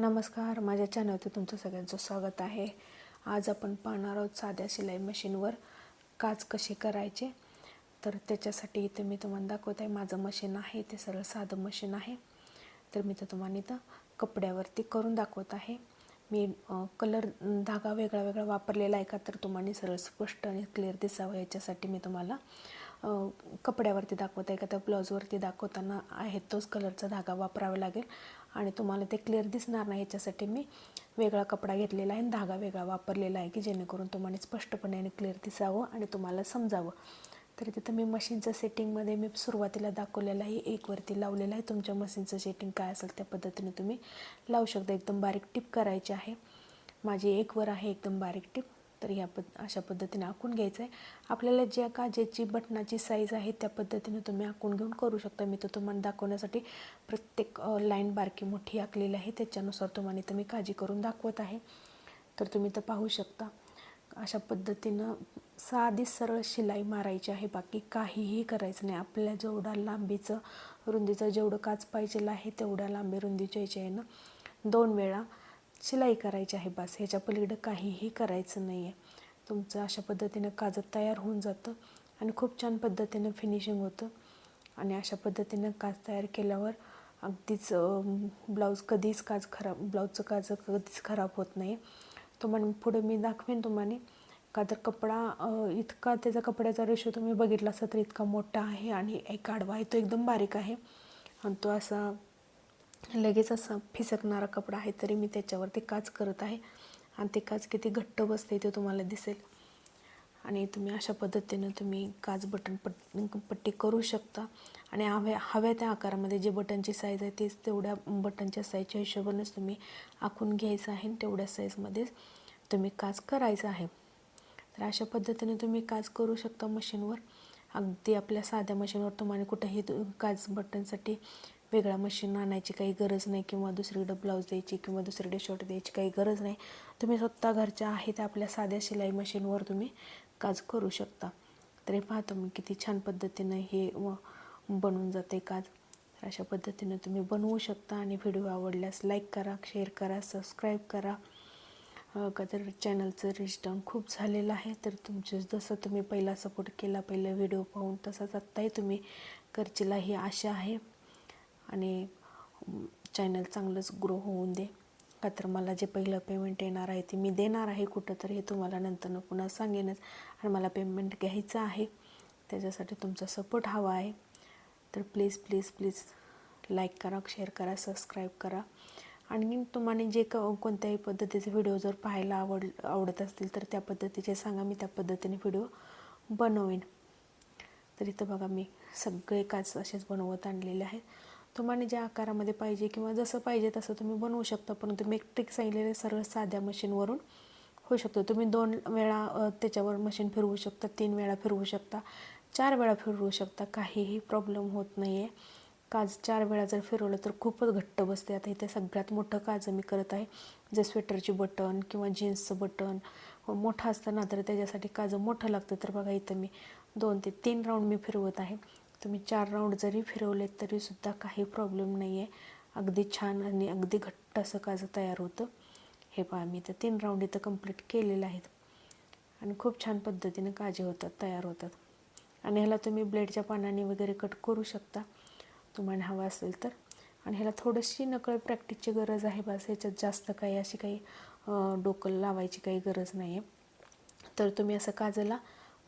नमस्कार माझ्या चॅनलवरती तुमचं सगळ्यांचं स्वागत आहे. आज आपण पाहणार आहोत साध्या शिलाई मशीनवर काच कसे करायचे. तर त्याच्यासाठी इथे मी तुम्हाला दाखवत आहे माझं मशीन आहे ते सरळ साधं मशीन आहे. तर मी तर तुम्हाला इथं कपड्यावरती करून दाखवत आहे. मी कलर धागा वेगळा वेगळा वापरलेला आहे का तर तुम्हाला सरळ स्पष्ट आणि क्लिअर दिसावं याच्यासाठी मी तुम्हाला कपड्यावरती दाखवत आहे का तर ब्लाऊजवरती दाखवताना आहे तोच कलरचा धागा वापरावा लागेल. आणि तुम्हाला ते क्लिअर दिसणार नाही याच्यासाठी मी वेगळा कपडा घेतलेला आहे आणि धागा वेगळा वापरलेला आहे की जेणेकरून तुम्हाला स्पष्टपणे आणि क्लिअर दिसावं आणि तुम्हाला समजावं. तर तिथं मी मशीनचं सेटिंगमध्ये मी सुरुवातीला दाखवलेलं आहे एकवरती लावलेलं आहे. तुमच्या मशीनचं सेटिंग काय असेल त्या पद्धतीने तुम्ही लावू शकता. एकदम बारीक टिप करायची आहे. माझी एकवर आहे एकदम बारीक टिप. तर या पद अशा पद्धतीने आखून घ्यायचं आहे आपल्याला ज्या का ज्याची बटनाची साईज आहे त्या पद्धतीने तुम्ही आखून घेऊन करू शकता. मी तर तुम्हाला दाखवण्यासाठी प्रत्येक लाईन बारकी मोठी आखलेली आहे. त्याच्यानुसार तुम्हाला इथं मी काळजी करून दाखवत आहे. तर तुम्ही तर पाहू शकता. अशा पद्धतीनं साधी सरळ शिलाई मारायची आहे. बाकी काहीही करायचं नाही. आपल्या जेवढा लांबीचं रुंदीचं जेवढं काच पाहिजेलं आहे तेवढ्या लांबी रुंदीच्या याच्यानं दोन वेळा शिलाई करायची आहे बस. ह्याच्या पलीकडं काहीही करायचं नाही आहे तुमचं अशा पद्धतीनं काजत तयार होऊन जातं आणि खूप छान पद्धतीनं फिनिशिंग होतं. आणि अशा पद्धतीनं काच तयार केल्यावर अगदीच ब्लाऊज कधीच काज खराब ब्लाऊजचं काज कधीच खराब होत नाही. तुम्हाला पुढे मी दाखवेन तुम्हाला का तर कपडा इतका त्याचा कपड्याचा रेशो तुम्ही बघितला असता तर इतका मोठा आहे आणि एक आडवा आहे तो एकदम बारीक आहे. आणि तो असा लगेच असा फिसकणारा कपडा आहे तरी मी त्याच्यावरती काच करत आहे. आणि ते काच किती घट्ट बसते ते तुम्हाला दिसेल. आणि तुम्ही अशा पद्धतीनं तुम्ही काच बटन पट पट्टी करू शकता. आणि हव्या हव्या त्या आकारामध्ये जे बटनची साईज आहे तेच तेवढ्या बटनच्या साईजच्या हिशोबानेच तुम्ही आखून घ्यायचं आहे. तेवढ्या साईजमध्येच तुम्ही काच करायचं आहे. तर अशा पद्धतीने तुम्ही काच करू शकता मशीनवर. अगदी आपल्या साध्या मशीनवर तुम्हाला कुठेही काच बटनसाठी वेगळा मशीन आणायची काही गरज नाही किंवा दुसरीकडे ब्लाऊज द्यायची किंवा दुसरीकडे शर्ट द्यायची काही गरज नाही. तुम्ही स्वतः घरच्या आहे त्या आपल्या साध्या शिलाई मशीनवर तुम्ही काज करू शकता. तरी पाहतो मी किती छान पद्धतीनं हे बनून बनवून जाते काज. तर अशा पद्धतीनं तुम्ही बनवू शकता आणि व्हिडिओ आवडल्यास लाईक करा शेअर करा सबस्क्राईब करा. का तर चॅनलचं रिच डाऊन खूप झालेलं आहे. तर तुमचे जसं तुम्ही पहिला सपोर्ट केला पहिला व्हिडिओ पाहून तसाच आत्ताही तुम्ही करचीला ही आशा आहे. आणि चॅनल चांगलंच ग्रो होऊन दे. का तर मला जे पहिलं पेमेंट येणार आहे ते मी देणार आहे कुठं तर हे तुम्हाला नंतरनं पुन्हा सांगेनच. आणि मला पेमेंट घ्यायचं आहे. त्याच्यासाठी तुमचा सपोर्ट हवा आहे. तर प्लीज प्लीज प्लीज लाईक करा शेअर करा सबस्क्राईब करा. आणि तुम्हाला जे क कोणत्याही पद्धतीचे व्हिडिओ जर पाहायला आवड आवडत असतील तर त्या पद्धतीचे सांगा. मी त्या पद्धतीने व्हिडिओ बनवेन. तर इथं बघा मी सगळे काच असेच बनवत आणलेले आहेत. तुम्हाला ज्या आकारामध्ये पाहिजे किंवा जसं पाहिजे तसं तुम्ही बनवू शकता परंतु मी एक ट्रिक सांगितलेले सरळ साध्या मशीनवरून होऊ शकतो. तुम्ही दोन वेळा त्याच्यावर मशीन फिरवू शकता तीन वेळा फिरवू शकता चार वेळा फिरवू शकता काहीही प्रॉब्लेम होत नाही आहे काज चार वेळा जर फिरवलं तर खूपच घट्ट बसते. आता इथे सगळ्यात मोठं काज मी करत आहे जे स्वेटरची बटन किंवा जीन्सचं बटन मोठं असतं ना तर त्याच्यासाठी काजं मोठं लागतं. तर बघा इथं मी दोन ते तीन राऊंड मी फिरवत आहे. तुम्ही चार राऊंड जरी फिरवलेत तरीसुद्धा काही प्रॉब्लेम नाही आहे अगदी छान आणि अगदी घट्ट असं काजं तयार होतं. हे पहा मी तर तीन राऊंड इथं कंप्लीट केलेलं आहेत. आणि खूप छान पद्धतीने काजे होतात तयार होतात. आणि ह्याला तुम्ही ब्लेडच्या पानाने वगैरे कट करू शकता. तुम्हाला हवं असेल तर. आणि ह्याला थोडीशी नकळ प्रॅक्टिसची गरज आहे बस. ह्याच्यात जास्त काही अशी काही डोकं लावायची काही गरज नाही आहे तर तुम्ही असं काजला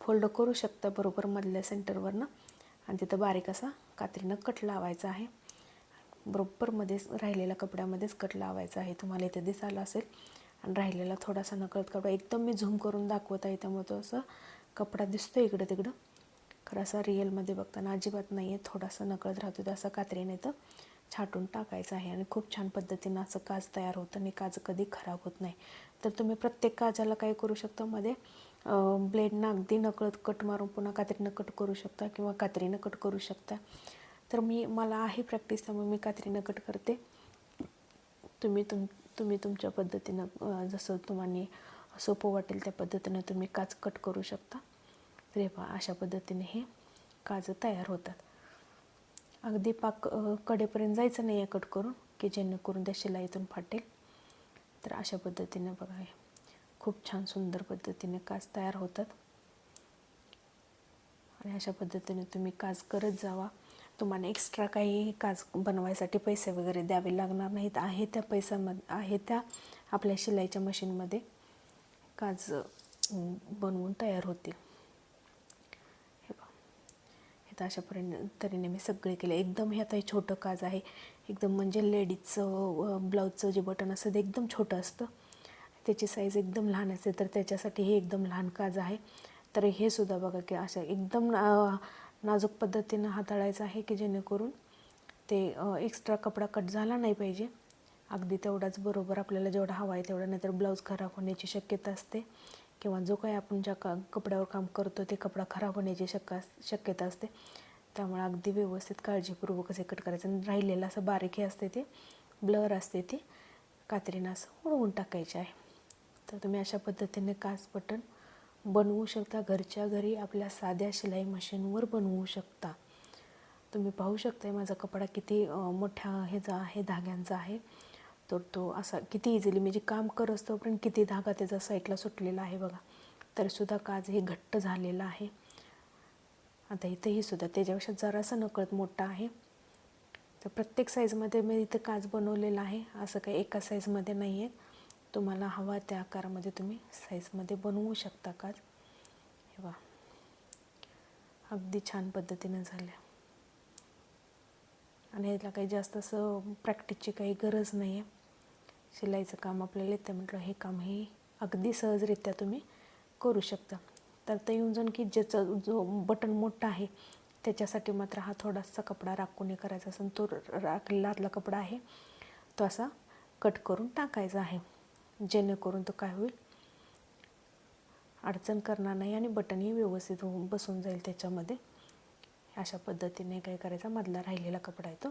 फोल्ड करू शकता बरोबर मधल्या सेंटरवरनं आणि तिथं बारीक असा कात्रीनं कट लावायचा आहे. बरोबरमध्येच राहिलेल्या कपड्यामध्येच कट लावायचा आहे. तुम्हाला इथे दिसायला असेल. आणि राहिलेला थोडासा नकळत कपडा. एकदम मी झूम करून दाखवत आहे त्यामुळे तो असं कपडा दिसतो इकडं तिकडं. खरं असा रिअलमध्ये बघताना अजिबात नाही आहे थोडासा नकळत राहतो तर असं कात्रीने तर छाटून टाकायचं आहे. आणि खूप छान पद्धतीनं असं काज तयार होतं आणि काज कधी खराब होत नाही. तर तुम्ही प्रत्येक काजाला काय करू शकता मध्ये ब्लेडनं अगदी नकळत कट मारून पुन्हा कात्रीनं कट करू शकता किंवा कात्रीनं कट करू शकता. तर मी मला आहे प्रॅक्टिस त्यामुळे मी कात्रीनं कट करते. तुम्ही तुम तुम्ही तुमच्या पद्धतीनं जसं तुम्हाला सोपं वाटेल त्या पद्धतीनं तुम्ही काच कट करू शकता. तर हे पहा अशा पद्धतीने हे काजं तयार होतात. अगदी पाक कडेपर्यंत जायचं नाही आहे कट करून की जेणेकरून त्या शिलाईतून फाटेल. तर अशा पद्धतीनं बघा खूप छान सुंदर पद्धतीने काच तयार होतात. आणि अशा पद्धतीने तुम्ही काच करत जावा. तुम्हाला एक्स्ट्रा काही काच बनवायसाठी पैसे वगैरे द्यावे लागणार नाहीत. आहे त्या पैशामध्ये आहे त्या आपल्या शिलाईच्या मशीनमध्ये काज बनवून तयार होतील. हे हे तर अशा पर्यंत तऱ्हेने मी सगळे केले. एकदम हे आता हे छोटं काज आहे. एकदम म्हणजे लेडीजचं ब्लाऊजचं जे बटन असतं ते एकदम छोटं असतं. त्याची साईज एकदम लहान असते तर त्याच्यासाठी हे एकदम लहान काज आहे. तर हे सुद्धा बघा की अशा एकदम ना- नाजूक पद्धतीनं हाताळायचं आहे की जेणेकरून ते एक्स्ट्रा कपडा कट झाला नाही पाहिजे. अगदी तेवढाच बरोबर आपल्याला जेवढा हवा आहे तेवढा नाहीतर ब्लाऊज खराब होण्याची शक्यता असते. किंवा जो काही आपण ज्या का कपड्यावर काम करतो ते कपडा खराब होण्याची शक्य शक्यता असते. त्यामुळे अगदी व्यवस्थित काळजीपूर्वक असे कट करायचं. आणि राहिलेलं असं बारीक हे असते ते ब्लर असते ते कात्रीनं असं उडवून टाकायचे आहे. तर तुम्ही अशा पद्धतीने काच बटन बनवू शकता. घरच्या घरी आपल्या साध्या शिलाई मशीनवर बनवू शकता. तुम्ही पाहू शकता माझा कपडा किती मोठ्या ह्याचा आहे धाग्यांचा आहे. तर तो असा किती इझिली म्हणजे काम करत असतोपर्यंत पण किती धागा त्याचा साईडला सुटलेला आहे बघा. तरीसुद्धा काज हे घट्ट झालेलं आहे. आता इथंही सुद्धा त्याच्यापेक्षा जरासं नकळत मोठा आहे. तर प्रत्येक साईजमध्ये मी इथं काच बनवलेला आहे. असं काही एका साईजमध्ये नाही आहे तुम्हाला हवा त्या आकारामध्ये तुम्ही साईजमध्ये बनवू शकता का हे वा अगदी छान पद्धतीने झाल्या. आणि ह्याला काही जास्त असं प्रॅक्टिसची काही गरज नाही आहे शिलाईचं काम आपल्याला येतं. म्हटलं हे काम हे अगदी सहजरित्या तुम्ही करू शकता. तर ते येऊन जाऊन की ज्याचा जो बटन मोठा आहे त्याच्यासाठी मात्र हा थोडासा कपडा राखून करायचा असेल तो राखलेला आतला कपडा आहे तो असा कट करून टाकायचा आहे. जेणेकरून तो काय होईल? अडचण करणार नाही आणि बटनही व्यवस्थित होऊन बसून जाईल त्याच्यामध्ये. अशा पद्धतीने काय करायचा? मधला राहिलेला कपडा आहे तो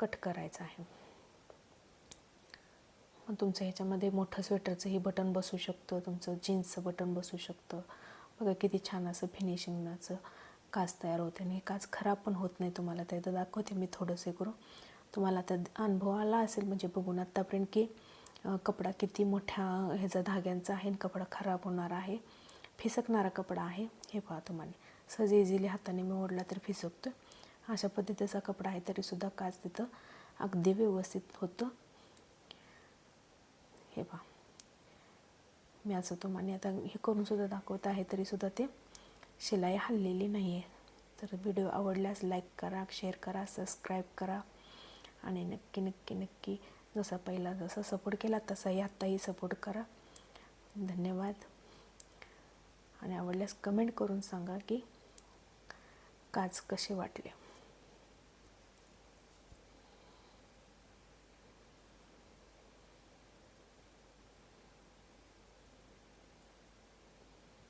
कट करायचा आहे. मग तुमचं ह्याच्यामध्ये मोठं स्वेटरचंही बटन बसू शकतं तुमचं जीन्सचं बटन बसू शकतं. बघा किती छान असं फिनिशिंगचं काच तयार होते आणि हे काच खराब पण होत नाही तुम्हाला. ते दाखवते मी थोडंसे करून. तुम्हाला आता अनुभव आला असेल म्हणजे बघून आत्तापर्यंत की कपडा किती मोठ्या ह्याचा धाग्यांचा आहे आणि कपडा खराब होणार आहे. फिसकणारा कपडा आहे. हे पहा तुम्हाला. सहज इझिली हाताने मी ओढला तर फिसकतो. अशा पद्धतीचा कपडा आहे तरीसुद्धा काच तिथं अगदी व्यवस्थित होतं. हे पहा. मी असं तुम्हाला आता हे करून सुद्धा दाखवत आहे तरीसुद्धा ते शिलाई हल्लेली नाही आहे तर व्हिडिओ आवडल्यास लाईक करा शेअर करा सबस्क्राईब करा. आणि नक्की नक्की नक्की जसा पहिला जसा सपोर्ट केला तसाही आत्ताही सपोर्ट करा. धन्यवाद. आणि आवडल्यास कमेंट करून सांगा की काच कसे वाटले?